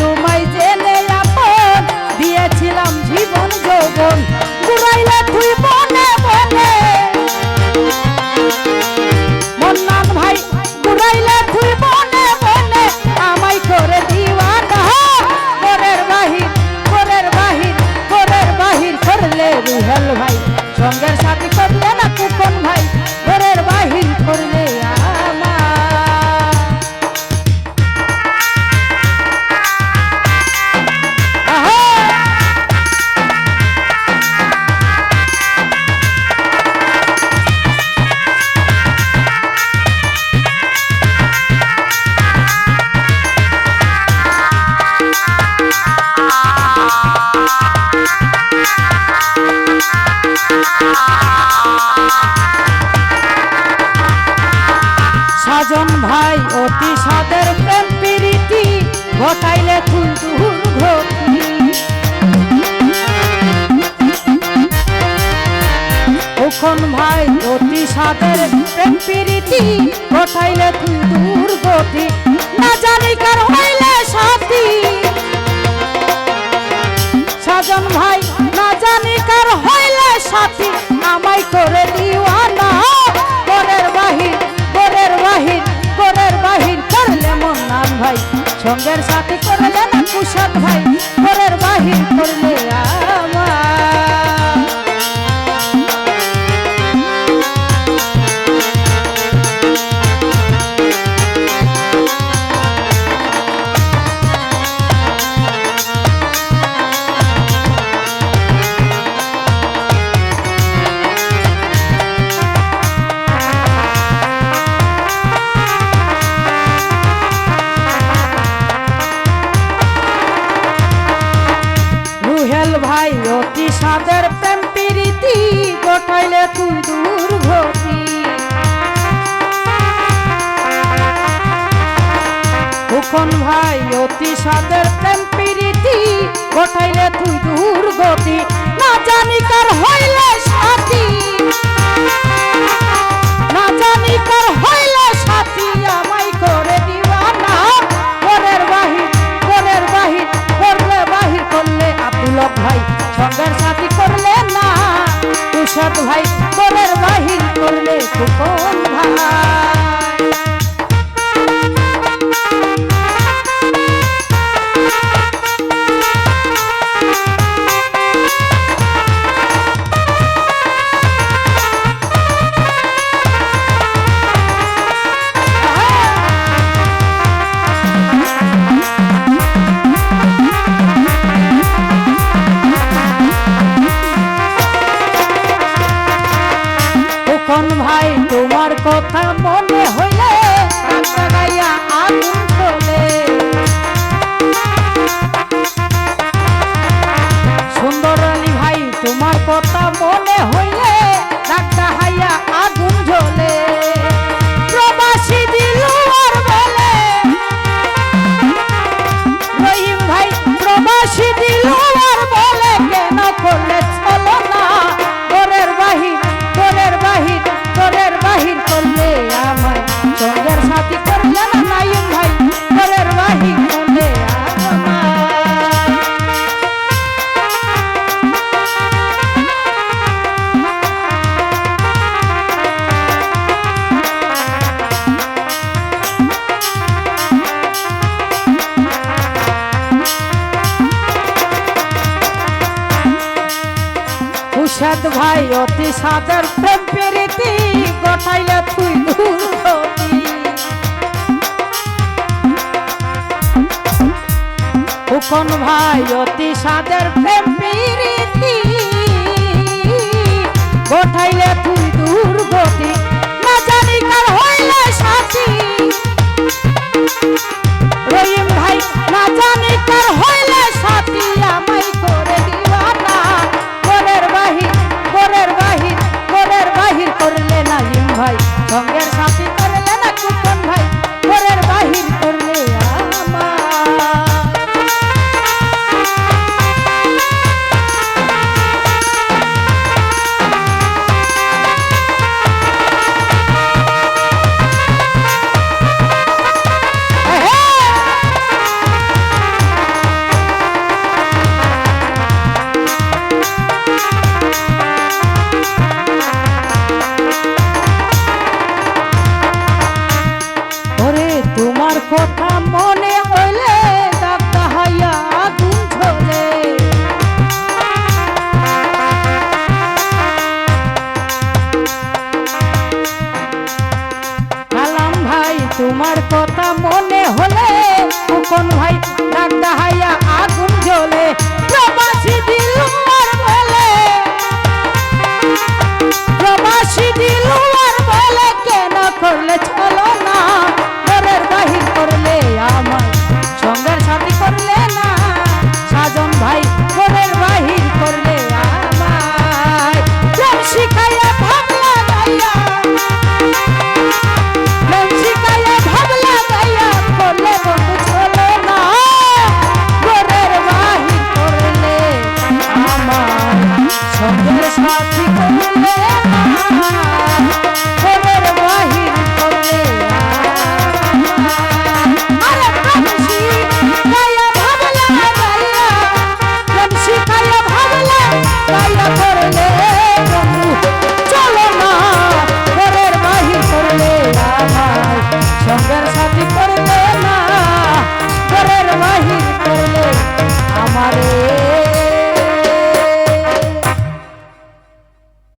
তোমায় জেলে আপন দিয়েছিলাম অতি সাদের প্রেম প্রীতি, ঘটাইলে তুই দুর্গতি ওখন ভাই অতি সাদের প্রেম প্রীতি, ঘটাইলে তুই দুর্গতি না জানি কার হইলে সাথী। সাজন ভাই, না জানি কার হইলে সাথী। আমায় করে সঙ্গের সাথে করলে না কুশল ভাই ঘরের বাহির করলে আমার সাদের প্রেম প্রীতি গোটাইলে তুই দুর্গতি। না জানি কার হইলে সাথী। না জানি কার হইলে সাথী। আমায় করে দিওয়ানা। পরের বাহির পরের বাহির করলে বাহির করলে আব্দুলক ভাই। সঙ্গের সাথী করলে না তুষাদ ভাই। পরের বাহির করলে ফুকন ভাই। উষাদ ভাই অতি সাদের প্রেম প্রীতি গটাইলে তুই ফুকন ভাই অতি সাদের প্রেম তোমার কথা মনে হইলে তোমার কথা মনে হলে কোন ভাই দাদা হাইয়া আগুন জ্বলে, প্রবাসী দিল বলে। প্রবাসী দিল বলে, কেন করলে